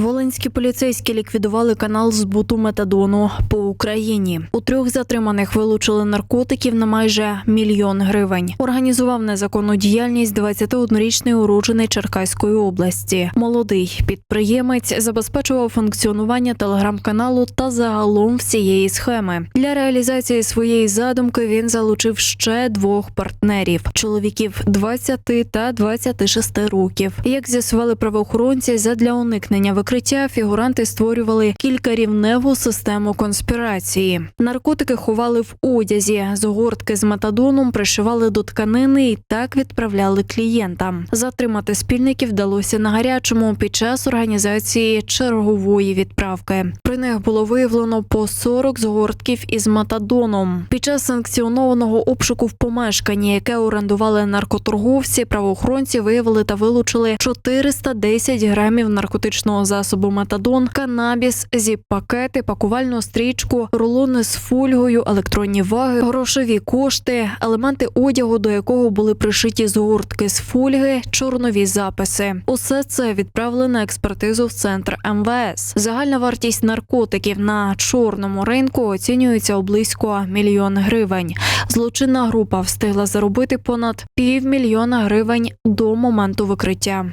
Волинські поліцейські ліквідували канал збуту метадону по Україні. У трьох затриманих вилучили наркотиків на майже мільйон гривень. Організував незаконну діяльність 21-річний уроджений Черкаської області. Молодий підприємець забезпечував функціонування телеграм-каналу та загалом всієї схеми. Для реалізації своєї задумки він залучив ще двох партнерів чоловіків 20 та 26 років. Як з'ясували правоохоронці, задля уникнення викриття фігуранти створювали кількарівневу систему конспірації. Наркотики ховали в одязі, згортки з метадоном пришивали до тканини і так відправляли клієнтам. Затримати спільників вдалося на гарячому під час організації чергової відправки. При них було виявлено по 40 згортків із метадоном. Під час санкціонованого обшуку в помешканні, яке орендували наркоторговці, правоохоронці виявили та вилучили 410 грамів наркотичного засобу метадон, канабіс, зіп-пакети, пакувальну стрічку, рулони з фольгою, електронні ваги, грошові кошти, елементи одягу, до якого були пришиті згортки з фольги, чорнові записи. Усе це відправили на експертизу в центр МВС. Загальна вартість наркотиків на чорному ринку оцінюється у близько мільйон гривень. Злочинна група встигла заробити понад півмільйона гривень до моменту викриття.